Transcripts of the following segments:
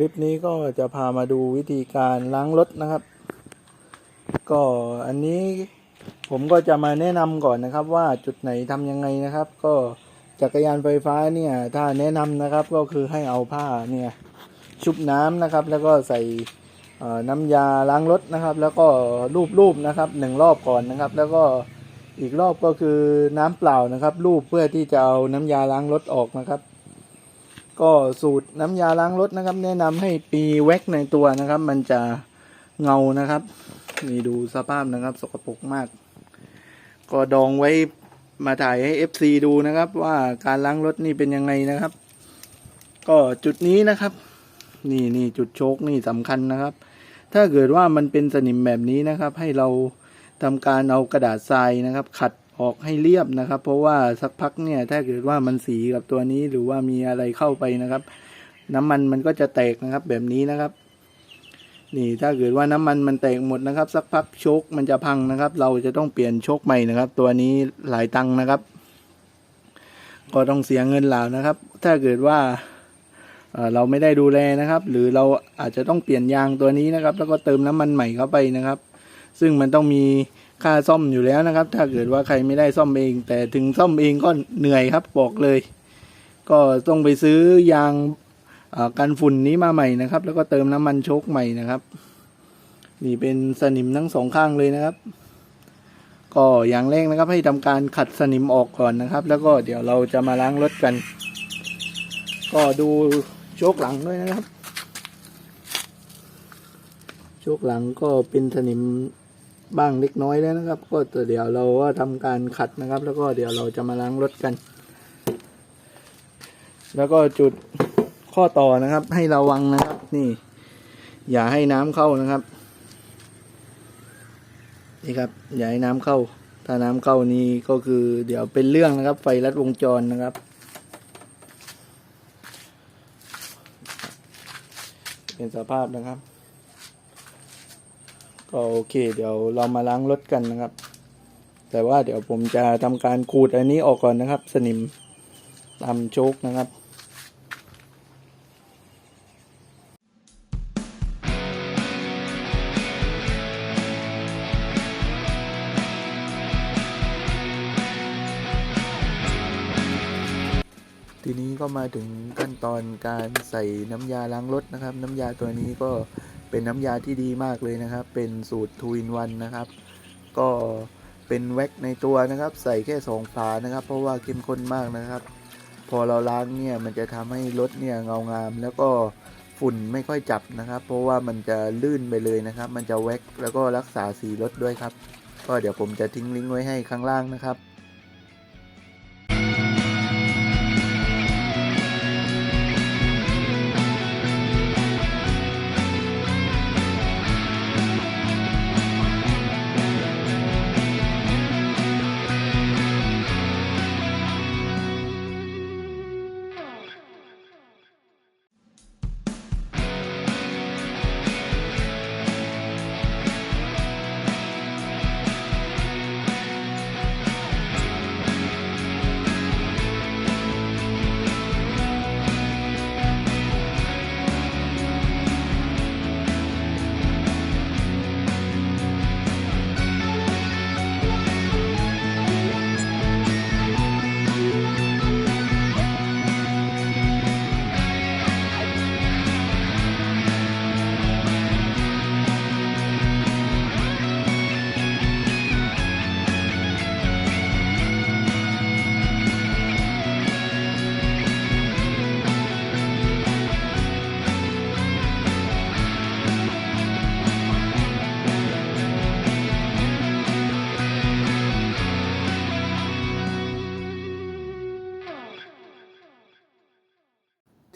คลิปนี้ก็จะพามาดูวิธีการล้างรถนะครับ ก็อันนี้ผมก็จะมาแนะนำก่อนนะครับ ว่าจุดไหนทำยังไงนะครับ ก็จักรยานไฟฟ้าเนี่ย ถ้าแนะนำนะครับก็คือให้เอาผ้าเนี่ยชุบน้ำนะครับ แล้วก็ใส่น้ำยาล้างรถนะครับ แล้วก็รูปๆนะครับหนึ่งรอบก่อนนะครับ แล้วก็อีกรอบก็คือน้ำเปล่านะครับรูปเพื่อที่จะเอาน้ำยาล้างรถออกนะครับ ก็สูตรน้ำยาล้างรถนะครับ แนะนำให้ปีแว็กในตัวนะครับ มันจะเงานะครับ นี่ดูสภาพนะครับ สกปรกมาก ก็ดองไว้มาถ่ายให้ FC ดูนะครับ ว่าการล้างรถนี่เป็นยังไงนะครับ ก็จุดนี้นะครับ นี่นี่จุดโชคนี่สำคัญนะครับ ถ้าเกิดว่ามันเป็นสนิมแบบนี้นะครับ ให้เราทำการเอากระดาษทรายนะครับ ขัด ออกให้เรียบนะครับ เพราะว่าสักพักเนี่ยถ้าเกิดว่ามันสีกับตัวนี้หรือว่ามีอะไรเข้าไปนะครับ น้ำมันมันก็จะแตกนะครับแบบนี้นะครับ นี่ถ้าเกิดว่าน้ำมันมันแตกหมดนะครับ สักพักโชคมันจะพังนะครับ เราจะต้องเปลี่ยนโชคใหม่นะครับ ตัวนี้หลายตังค์นะครับ ก็ต้องเสียเงินเหล่านะครับ ถ้าเกิดว่าเอ่อเราไม่ได้ดูแลนะครับ หรือเราอาจจะต้องเปลี่ยนยางตัวนี้นะครับ แล้วก็เติมน้ำมันใหม่เข้าไปนะครับ ซึ่งมันต้องมี ค่าซ่อมอยู่แล้วนะครับ ถ้าเกิดว่าใครไม่ได้ซ่อมเอง แต่ถึงซ่อมเองก็เหนื่อยครับบอกเลย ก็ต้องไปซื้อยางกันฝุ่นนี้มาใหม่นะครับ แล้วก็เติมน้ำมันโชคใหม่นะครับ นี่เป็นสนิมทั้งสองข้างเลยนะครับ ก็อย่างแรกนะครับ ให้ทำการขัดสนิมออกก่อนนะครับ แล้วก็เดี๋ยวเราจะมาล้างรถกัน ก็ดูโชคหลังด้วยนะครับ โชคหลังก็เป็นสนิม บ้างเล็กน้อยแล้วนะครับ ก็เดี๋ยวเราก็ทำการขัดนะครับ แล้วก็เดี๋ยวเราจะมาล้างรถกัน แล้วก็จุดข้อต่อนะครับ ให้ระวังนะครับ นี่ อย่าให้น้ำเข้านะครับ นี่ครับ อย่าให้น้ำเข้า ถ้าน้ำเข้านี่ก็คือ เดี๋ยวเป็นเรื่องนะครับ ไฟลัดวงจรนะครับเป็นสภาพนะครับ ก็โอเค เดี๋ยวเรามาล้างรถกันนะครับ แต่ว่าเดี๋ยวผมจะทำการขูดอันนี้ออกก่อนนะครับ สนิมตามโชคนะครับทีนี้ก็มาถึงขั้นตอนการใส่น้ำยาล้างรถนะครับ น้ำยาตัวนี้ก็ เป็นน้ำยาที่ดีมากเลยนะครับ เป็นสูตรทูอินวันนะครับ ก็เป็นแว็กในตัวนะครับ ใส่แค่สองฝานะครับ เพราะว่าเข้มข้นมากนะครับ พอเราล้างเนี่ยมันจะทำให้รถเนี่ยเงางาม แล้วก็ฝุ่นไม่ค่อยจับนะครับ เพราะว่ามันจะลื่นไปเลยนะครับ มันจะแว็กแล้วก็รักษาสีรถด้วยครับ ก็เดี๋ยวผมจะทิ้งลิงก์ไว้ให้ข้างล่างนะครับ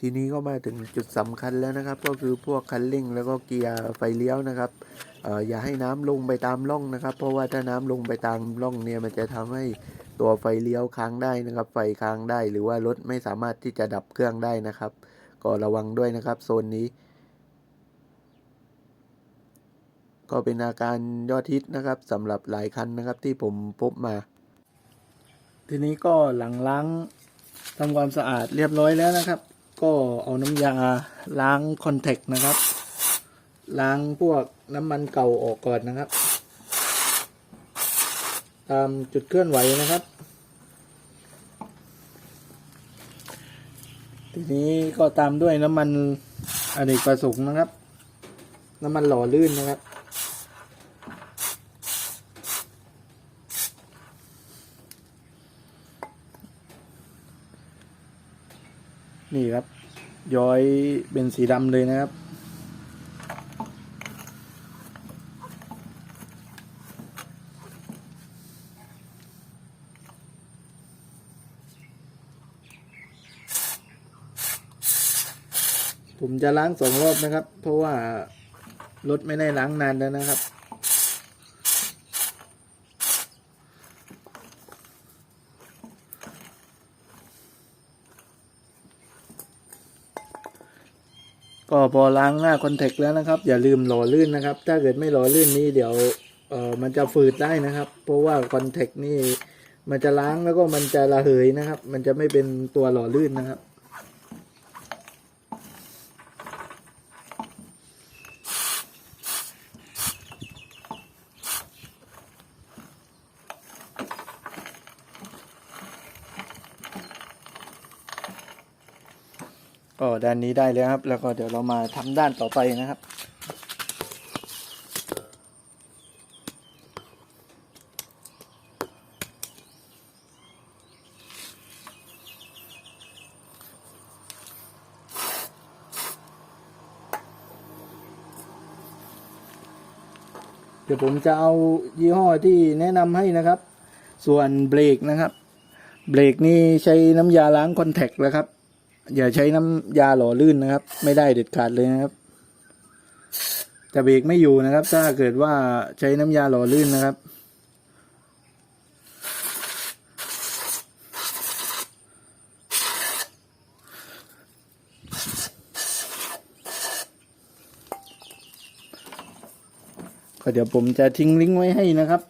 ทีนี้ก็มาถึงจุดสำคัญแล้วนะครับ ก็คือพวกคันเร่งแล้วก็เกียร์ไฟเลี้ยวนะครับออย่าให้น้ำลงไปตามร่องนะครับ เพราะว่าถ้าน้ำลงไปตามร่องเนี่ยมันจะทำให้ตัวไฟเลี้ยวค้างได้นะครับ ไฟค้างได้ หรือว่ารถไม่สามารถที่จะดับเครื่องได้นะครับ ก็ระวังด้วยนะครับโซนนี้ ก็เป็นอาการยอดฮิตนะครับสำหรับหลายคันนะครับที่ผมพบมา ทีนี้ก็หลังล้างทำความสะอาดเรียบร้อยแล้วนะครับ ก็เอาน้ำยาล้างคอนแทคนะครับ ล้างพวกน้ำมันเก่าออกก่อนนะครับ ตามจุดเคลื่อนไหวนะครับ ทีนี้ก็ตามด้วยน้ำมันอเนกประสงค์นะครับ น้ำมันหล่อลื่นนะครับ นี่ครับ ย้อยเป็นสีดำเลยนะครับ ผมจะล้างสองรอบนะครับ เพราะว่ารถไม่ได้ล้างนานแล้วนะครับ พอล้างหน้าคอนแทคแล้วนะครับ อย่าลืมหล่อลื่นนะครับ ถ้าเกิดไม่หล่อลื่นนี้เดี๋ยวเออมันจะฝืดได้นะครับ เพราะว่าคอนแทคนี่มันจะล้างแล้วก็มันจะระเหยนะครับ มันจะไม่เป็นตัวหล่อลื่นนะครับ ก็ด้านนี้ได้แล้วครับ แล้วก็เดี๋ยวเรามาทำด้านต่อไปนะครับ เดี๋ยวผมจะเอายี่ห้อที่แนะนำให้นะครับ ส่วนเบรกนะครับ เบรกนี่ใช้น้ำยาล้างคอนแทคแล้วครับ อย่าใช้น้ำยาหล่อลื่นนะครับ ไม่ได้เด็ดขาดเลยนะครับจะเบรกไม่อยู่นะครับ ถ้าเกิดว่าใช้น้ำยาหล่อลื่นนะครับ ก็เดี๋ยวผมจะทิ้งลิงก์ไว้ให้นะครับ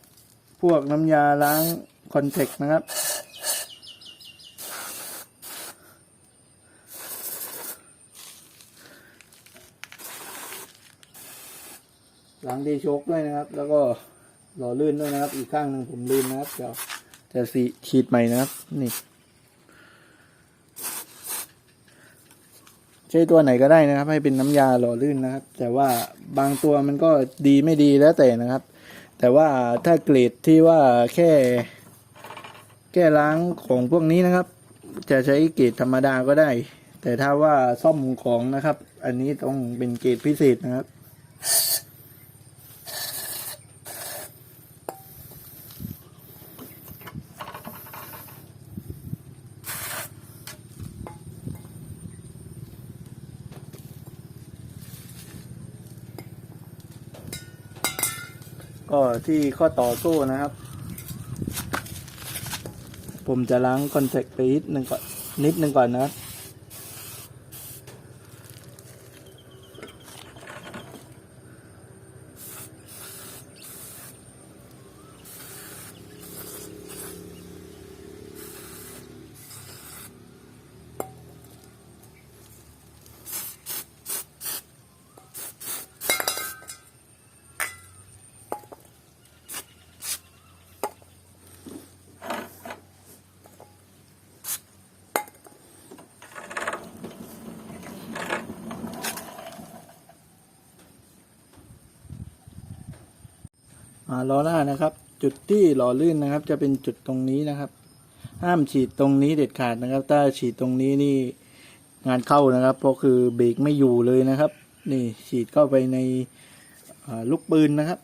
พวกน้ำยาล้างคอนแทคนะครับ ล้างดีโชกด้วยนะครับ แล้วก็หล่อลื่นด้วยนะครับ อีกข้างหนึ่งผมลืมนะครับเดี๋ยวจะสีฉีดใหม่นะครับ นี่ ใช้ตัวไหนก็ได้นะครับ ให้เป็นน้ำยาหล่อลื่นนะครับ แต่ว่าบางตัวมันก็ดีไม่ดีแล้วแต่นะครับ แต่ว่าถ้าเกรดที่ว่าแค่ แก้ล้างของพวกนี้นะครับ จะใช้เกรดธรรมดาก็ได้ แต่ถ้าว่าซ่อมของนะครับ อันนี้ต้องเป็นเกรดพิเศษนะครับ ที่ข้อต่อโซ่นะครับ ผมจะล้างคอนแทคไปนิดนึงก่อนนิดนึงก่อนนะครับ อ่าล้อหน้านะครับ จุดที่หล่อลื่นนะครับ จะเป็นจุดตรงนี้นะครับ ห้ามฉีดตรงนี้เด็ดขาดนะครับ ถ้าฉีดตรงนี้นี่งานเข้านะครับ เพราะคือเบรกไม่อยู่เลยนะครับ นี่ฉีดเข้าไปในลูกปืนนะครับ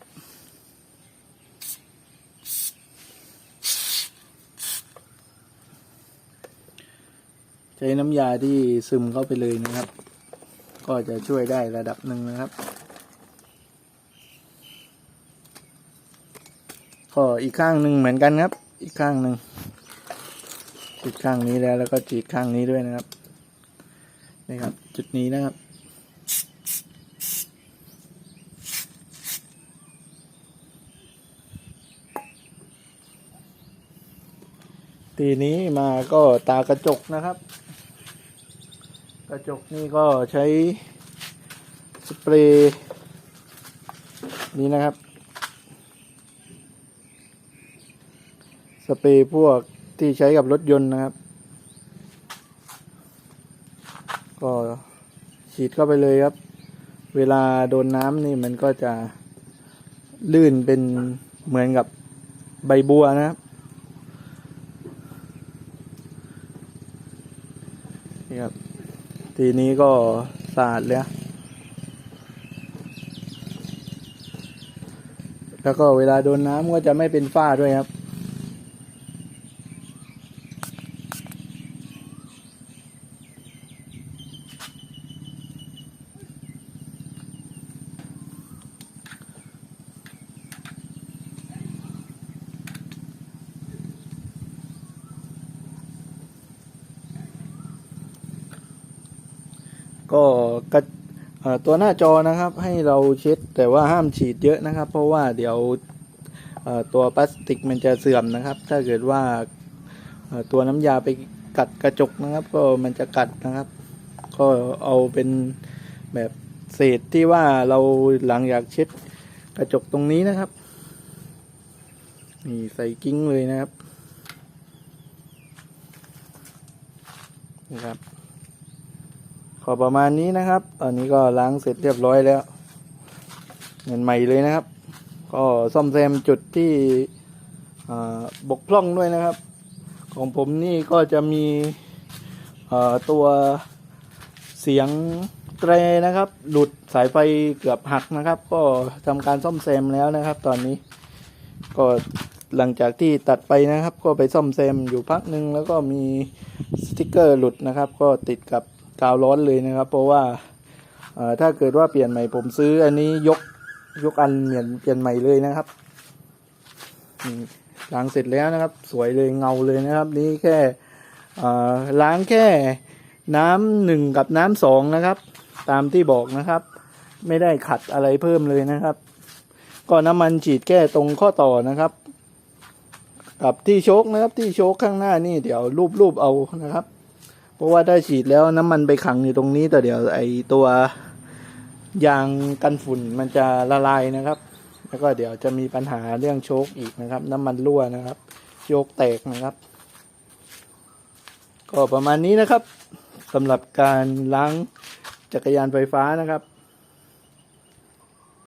ใช้น้ำยาที่ซึมเข้าไปเลยนะครับ ก็จะช่วยได้ระดับหนึ่งนะครับ ก็อีกข้างหนึ่งเหมือนกันครับ อีกข้างหนึ่งจุดข้างนี้แล้วแล้วก็จีดข้างนี้ด้วยนะครับนี่ครับ จุดนี้นะครับ ทีนี้มาก็ตากระจกนะครับ กระจกนี่ก็ใช้สเปรย์นี้นะครับ สเปรย์พวกที่ใช้กับรถยนต์นะครับ ก็ฉีดเข้าไปเลยครับ เวลาโดนน้ำนี่มันก็จะลื่นเป็นเหมือนกับใบบัวนะครับนี่ครับ ทีนี้ก็สะอาดแล้วแล้วก็เวลาโดนน้ำก็จะไม่เป็นฝ้าด้วยครับ ก็กระตัวหน้าจอนะครับให้เราเช็ดแต่ว่าห้ามฉีดเยอะนะครับ เพราะว่าเดี๋ยวตัวพลาสติกมันจะเสื่อมนะครับ ถ้าเกิดว่าตัวน้ำยาไปกัดกระจกนะครับ ก็มันจะกัดนะครับ ก็เอาเป็นแบบเศษที่ว่าเราหลังอยากเช็ดกระจกตรงนี้นะครับนี่ใส่กิ้งเลยนะครับนะครับ ขอประมาณนี้นะครับ ตอนนี้ก็ล้างเสร็จเรียบร้อยแล้วเหมือนใหม่เลยนะครับ ก็ซ่อมแซมจุดที่บกพร่องด้วยนะครับ ของผมนี่ก็จะมีตัวเสียงแตรนะครับ หลุดสายไฟเกือบหักนะครับ ก็ทำการซ่อมแซมแล้วนะครับ ตอนนี้ก็หลังจากที่ตัดไปนะครับ ก็ไปซ่อมแซมอยู่พักหนึ่งแล้วก็มีสติกเกอร์หลุดนะครับ ก็ติดกับ กาวร้อนเลยนะครับ เพราะว่าถ้าเกิดว่าเปลี่ยนใหม่ผมซื้ออันนี้ยกยกอันเปลี่ยนเปลี่ยนใหม่เลยนะครับล้างเสร็จแล้วนะครับ สวยเลยเงาเลยนะครับ นี่แค่ล้างแค่น้ำหนึ่งกับน้ำสองนะครับ ตามที่บอกนะครับ ไม่ได้ขัดอะไรเพิ่มเลยนะครับ ก็น้ำมันฉีดแค่ตรงข้อต่อนะครับ กับที่โชคนะครับที่โชคข้างหน้านี่เดี๋ยวรูปรูปเอานะครับ เพราะว่าถ้าฉีดแล้วน้ำมันไปขังอยู่ตรงนี้แต่เดี๋ยวไอตัวยางกันฝุ่นมันจะละลายนะครับ แล้วก็เดี๋ยวจะมีปัญหาเรื่องโชคอีกนะครับ น้ำมันรั่วนะครับโยกแตกนะครับ ก็ประมาณนี้นะครับสำหรับการล้างจักรยานไฟฟ้านะครับ